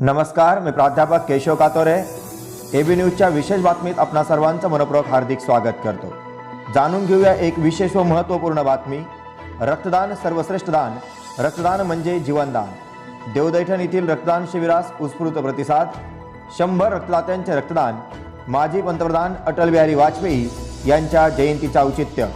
नमस्कार मी प्राध्यापक Keshav Katore. A B न्यूजच्या विशेष बातमीत आपणा सर्वांचं मनपूर्वक हार्दिक स्वागत करतो. जाणून घेऊया एक विशेष व महत्त्वपूर्ण बातमी. रक्तदान सर्वश्रेष्ठ दान. रक्तदान म्हणजे जीवनदान. देवदैठण येथील रक्तदान शिबिरास उत्स्फूर्त प्रतिसाद. शंभर रक्तदात्यांचे रक्तदान. माजी पंतप्रधान अटल बिहारी वाजपेयी यांच्या जयंतीचे औचित्य.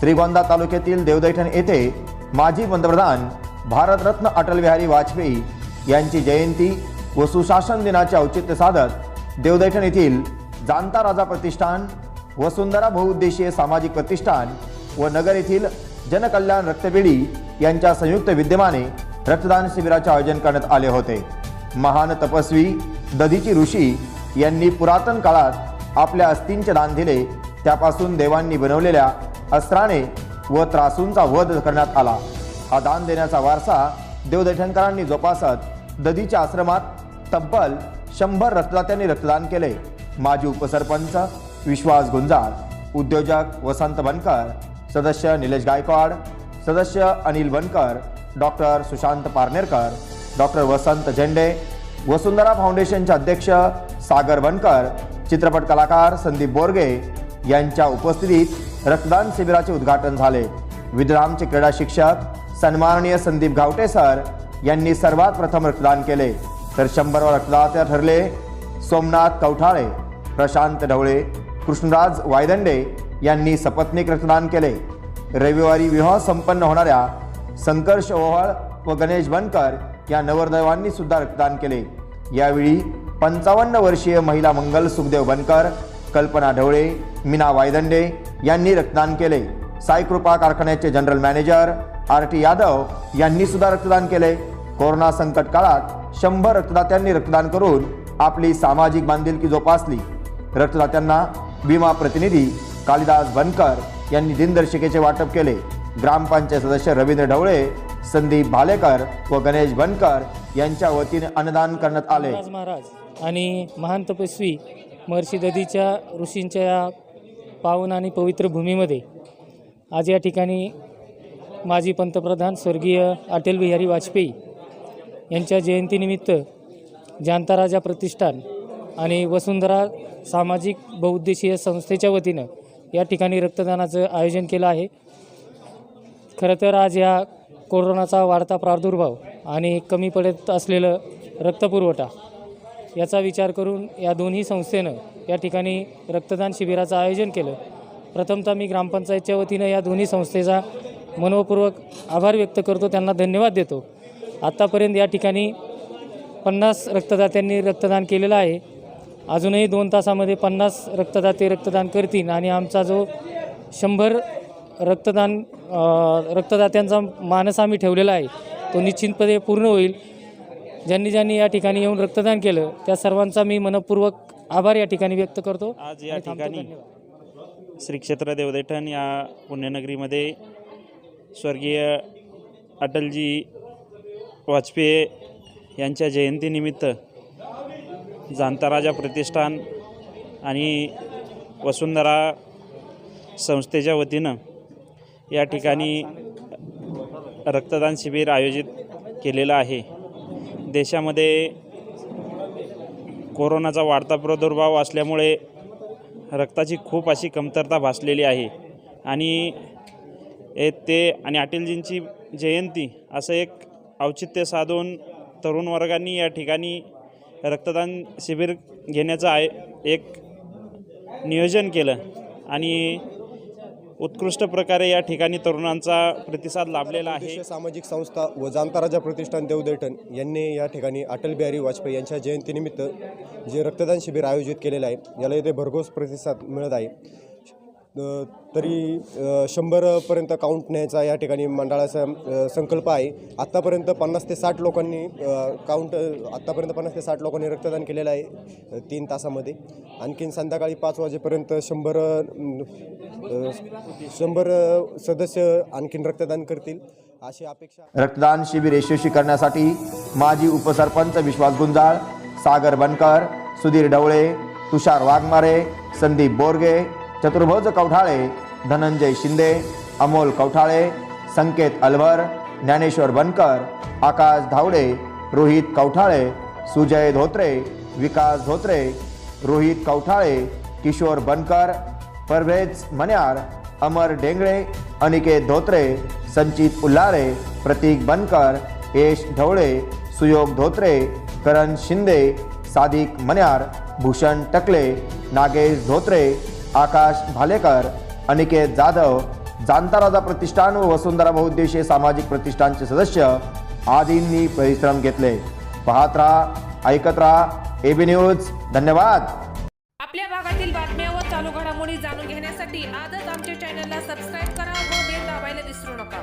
श्रीगोंदा तालुक्यातील देवदैठण येथे माजी पंतप्रधान भारतरत्न अटल बिहारी वाजपेयी यांची जयंती व सुशासन दिनाचे औचित्य साधत देवदैठण येथील जाणता राजा प्रतिष्ठान वसुंधरा बहुउद्देशीय सामाजिक प्रतिष्ठान व नगर येथील जनकल्याण रक्तपेढी यांच्या संयुक्त विद्यमाने रक्तदान शिबिराचे आयोजन करण्यात आले होते. महान तपस्वी दधीची ऋषी यांनी पुरातन काळात आपल्या अस्थींचे दान दिले. त्यापासून देवांनी बनवलेल्या अस्त्राने व त्रासूंचा वध करण्यात आला. हा दान देण्याचा वारसा देवदैठणकरांनी जोपासत दधीच्या आश्रमात तब्बल शंभर रक्तदात्यांनी रक्तदान केले. माजी उपसरपंच विश्वास गुंजाळ उद्योजक वसंत बनकर सदस्य निलेश गायकवाड सदस्य अनिल बनकर डॉक्टर सुशांत पारनेरकर डॉक्टर वसंत झेंडे वसुंधरा फाउंडेशनचे अध्यक्ष सागर बनकर चित्रपट कलाकार संदीप बोरगे यांच्या उपस्थितीत रक्तदान शिबिराचे उद्घाटन झाले. विद्रामचे क्रीडा शिक्षक सन्माननीय संदीप गावटे सर यांनी सर्वात प्रथम रक्तदान केले. तर शंभरवर रक्तदाते ठरले सोमनाथ कवठाळे प्रशांत ढवळे कृष्णराज वायदंडे यांनी सपत्नीक रक्तदान केले. रविवारी विवाह संपन्न होणाऱ्या संकर्ष ओहळ व गणेश बनकर या नवरदैवांनी सुद्धा रक्तदान केले. यावेळी पंचावन्न वर्षीय महिला मंगल सुखदेव बनकर कल्पना ढवळे मीना वायदंडे यांनी रक्तदान केले. साईकृपा कारखान्याचे general manager R T Yadav यांनी सुद्धा रक्तदान केले. कोरोना संकट काळात शंभर रक्तदात्यांनी रक्तदान करून आपली सामाजिक बांधिलकी जोपासली. रक्तदात्यांना विमा प्रतिनिधी कालिदास बनकर यांनी दिनदर्शिकेचे वाटप केले. ग्रामपंचायत सदस्य रवींद्र ढवळे संदीप भालेकर व गणेश बनकर यांच्या वतीने अन्नदान करण्यात आले. महाराज आणि महान तपस्वी महर्षी दधीच्या ऋषींच्या या पावन आणि पवित्र भूमीमध्ये आज या ठिकाणी माजी पंतप्रधान स्वर्गीय अटल बिहारी वाजपेयी यांच्या जयंतीनिमित्त जाणता राजा प्रतिष्ठान आणि वसुंधरा सामाजिक बहुउद्देशीय संस्थेच्या वतीनं या ठिकाणी रक्तदानाचं आयोजन केलं आहे. खरं तर आज या कोरोनाचा वाढता प्रादुर्भाव आणि कमी पडत असलेलं रक्तपुरवठा याचा विचार करून या दोन्ही संस्थेनं या ठिकाणी रक्तदान शिबिराचं आयोजन केलं. प्रथमतः मी ग्रामपंचायतच्या वतीनं या दोन्ही संस्थेचा मनोपूर्वक आभार व्यक्त करतो. त्यांना धन्यवाद देतो. आत्तापर्यंत या ठिकाणी पन्नास रक्तदात्यांनी रक्तदान केलेलं आहे अजूनही दोन तासामध्ये पन्नास रक्तदाते रक्तदान करतील आणि आमचा जो शंभर रक्तदान रक्तदात्यांचा मानस आम्ही ठेवलेला आहे तो निश्चितपणे पूर्ण होईल ज्यांनी ज्यांनी या ठिकाणी येऊन रक्तदान केलं त्या सर्वांचा मी मनपूर्वक आभार या ठिकाणी व्यक्त करतो आज या. ठिकाणी. श्री क्षेत्र देवदैठण या पुण्यनगरीमध्ये स्वर्गीय अटलजी वाजपेयी यांच्या जयंतीनिमित्त जाणता राजा प्रतिष्ठान आणि वसुंधरा संस्थेच्या वतीनं या ठिकाणी रक्तदान शिबिर आयोजित केलेलं आहे. देशामध्ये कोरोनाचा वाढता प्रादुर्भाव असल्यामुळे रक्ताची खूप अशी कमतरता भासलेली आहे आणि ते आणि अटलजींची जयंती असं एक औचित्य साधून तरुण वर्गांनी या ठिकाणी रक्तदान शिबिर घेण्याचं आय एक नियोजन केलं आणि उत्कृष्ट प्रकारे या ठिकाणी तरुणांचा प्रतिसाद लाभलेला आहे. सामाजिक संस्था व जाणताराजा प्रतिष्ठान देवदेठण यांनी या ठिकाणी अटल बिहारी वाजपेयी यांच्या जयंतीनिमित्त जे रक्तदान शिबिर आयोजित केलेलं आहे याला येथे भरघोस प्रतिसाद मिळत आहे. तरी शंभरपर्यंत काउंट न्यायचा या ठिकाणी मंडळाचा संकल्प आहे. आत्तापर्यंत पन्नास ते साठ लोकांनी काउंट आत्तापर्यंत पन्नास ते साठ लोकांनी रक्तदान केलेलं आहे तीन तासामध्ये. आणखीन संध्याकाळी पाच वाजेपर्यंत शंभर शंभर सदस्य आणखीन रक्तदान करतील अशी अपेक्षा. रक्तदान शिबिर यशस्वी करण्यासाठी माजी उपसरपंच विश्वास गुंजाळ सागर बनकर सुधीर ढवळे तुषार वाघमारे संदीप बोरगे चतुर्भुज कवठाळे धनंजय शिंदे अमोल कवठाळे संकेत अलभर ज्ञानेश्वर बनकर आकाश धावडे रोहित कवठाळे सुजय धोत्रे विकास धोत्रे रोहित कवठाळे किशोर बनकर परवेज मन्यार अमर डेंगळे अनिकेत धोत्रे संचित उल्लारे प्रतीक बनकर यश ढवळे सुयोग धोत्रे करण शिंदे सादिक मन्यार भूषण टकले नागेश धोत्रे आकाश भालेकर अनिकेत जाधव जांताराजा प्रतिष्ठान व वसुंधरा बहुद्देशीय सामाजिक प्रतिष्ठानचे सदस्य आदींनी परिश्रम घेतले. पाहत राहा ऐकत राहा एबी न्यूज धन्यवाद. आपल्या भागातील बातम्या व चालू घडामोडी जाणून घेण्यासाठी आजच आमच्या चॅनलला सबस्क्राईब करा व बेल दाबायला विसरू नका.